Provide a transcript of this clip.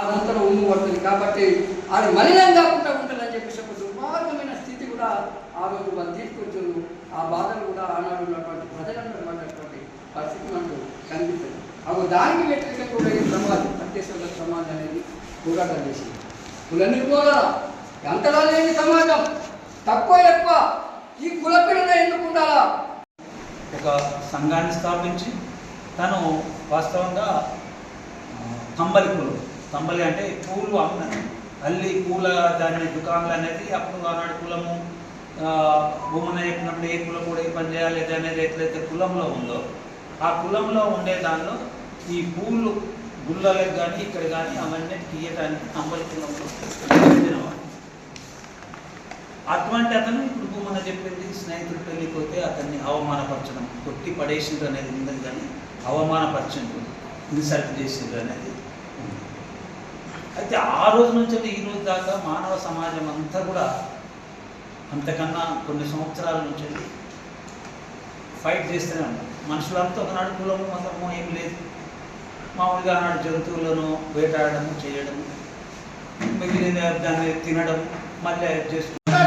అదంతా ఉమ్ము పడుతుంది కాబట్టి అది మలినం కాకుండా ఉంటుందని చెప్పేసి ఒక దుర్మార్గమైన స్థితి కూడా ఆ రోజు వాళ్ళు తీసుకొచ్చారు. ఆ బాధలు కూడా ఆనాడు ఉన్నటువంటి ప్రజలందరూ ఉన్నటువంటి పరిస్థితి మనకు కనిపిస్తుంది. అవి దానికి వ్యతిరేకంగా కూడా ఈ సమాజం సత్యేశ్వర సమాజం అనేది పోరాటం చేసింది. కుల నిర్మూలన ఎంతలా లేని సమాజం తక్కువ ఎక్కువ. ఈ కుల పిల్లల ఎందుకు ఉండాలా? ఒక సంఘాన్ని స్థాపించి తను వాస్తవంగా కంబలి కులం. సంబలి అంటే పూలు అమ్మ అల్లి పూల దాని దుకాణాలు అనేది అప్పుడు ఆనాడు కులము ఆ, భూమన చెప్పినప్పుడు ఏ కులం కూడా ఏ పని చేయాలి అనేది ఎట్లయితే కులంలో ఉందో ఆ కులంలో ఉండే దానిలో ఈ పూలు గుళ్ళలకు కానీ ఇక్కడ కానీ అవన్నీ తీయటానికి తంబలి కులంలో అటువంటి అతను ఇప్పుడు భూమన చెప్పింది స్నేహితుడు పెళ్ళిపోతే అతన్ని అవమానపరచడం కొట్టి పడేసిండ్రు అనేది ఉండదు కానీ అవమానపరచండు ఇన్సల్ట్ చేసిండ్రు అనేది ఉంది. అయితే ఆ రోజు నుంచి ఈ రోజు దాకా మానవ సమాజం అంతా కూడా అంతకన్నా కొన్ని సంవత్సరాల నుంచి ఫైట్ చేస్తూనే ఉన్నారు మనుషులంతా ఒకనాడు కులము మతము ఏం లేదు. మామూలుగా ఆనాడు జంతువులను వేటాడము చేయడము మిగిలిన దాన్ని తినడం మళ్ళీ చేసుకుంటాం